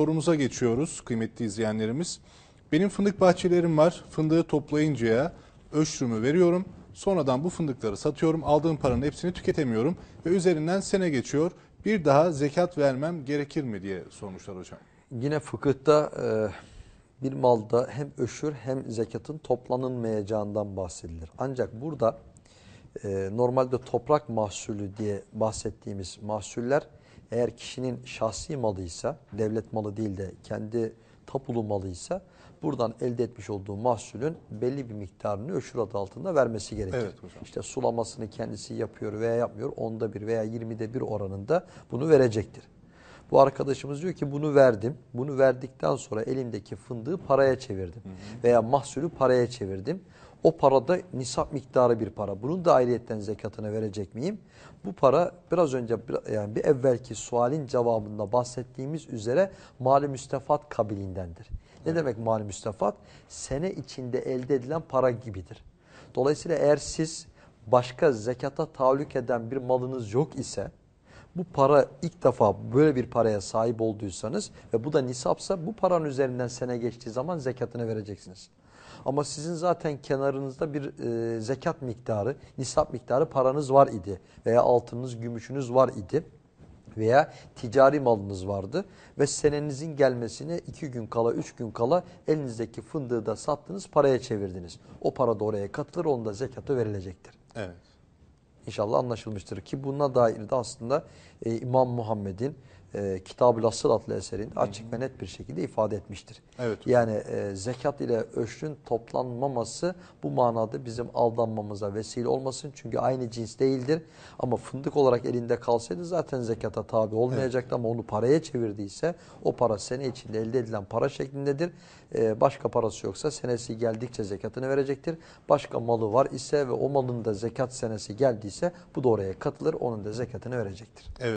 sorumuza geçiyoruz kıymetli izleyenlerimiz. Benim fındık bahçelerim var. Fındığı toplayıncaya öşrümü veriyorum. Sonradan bu fındıkları satıyorum. Aldığım paranın hepsini tüketemiyorum. Ve üzerinden sene geçiyor. Bir daha zekat vermem gerekir mi diye sormuşlar hocam. Yine fıkıhta e, bir malda hem öşür hem zekatın toplanılmayacağından bahsedilir. Ancak burada e, normalde toprak mahsulü diye bahsettiğimiz mahsuller eğer kişinin şahsi malıysa, devlet malı değil de kendi tapulu malıysa buradan elde etmiş olduğu mahsulün belli bir miktarını öşür adı altında vermesi gerekir. Evet hocam. İşte sulamasını kendisi yapıyor veya yapmıyor. Onda bir veya yirmide bir oranında bunu verecektir. Bu arkadaşımız diyor ki bunu verdim. Bunu verdikten sonra elimdeki fındığı paraya çevirdim. Veya mahsulü paraya çevirdim. O parada nisap miktarı bir para. Bunun da ayrıyetten zekatını verecek miyim? Bu para biraz önce yani bir evvelki sualin cevabında bahsettiğimiz üzere mali müstefat kabilindendir. Ne demek mali müstefat? Sene içinde elde edilen para gibidir. Dolayısıyla eğer siz başka zekata tahallük eden bir malınız yok ise bu para ilk defa böyle bir paraya sahip olduysanız ve bu da nisapsa bu paranın üzerinden sene geçtiği zaman zekatını vereceksiniz. Ama sizin zaten kenarınızda bir e, zekat miktarı, nisap miktarı paranız var idi veya altınınız, gümüşünüz var idi veya ticari malınız vardı ve senenizin gelmesine iki gün kala, üç gün kala elinizdeki fındığı da sattınız, paraya çevirdiniz. O para da oraya katılır, onun da zekatı verilecektir. Evet. İnşallah anlaşılmıştır. Ki buna dair de aslında e, İmam Muhammed'in e, Kitab-ı Asıl adlı eserinde açık ve net bir şekilde ifade etmiştir. Evet. Yani e, zekat ile öşrün toplanmaması bu manada bizim aldanmamıza vesile olmasın. Çünkü aynı cins değildir. Ama fındık olarak elinde kalsaydı zaten zekata tabi olmayacaktı ama onu paraya çevirdiyse o para sene içinde elde edilen para şeklindedir. E, başka parası yoksa senesi geldikçe zekatını verecektir. Başka malı var ise ve o malın da zekat senesi geldiyse bu da oraya katılır onun da zekatını verecektir. Evet.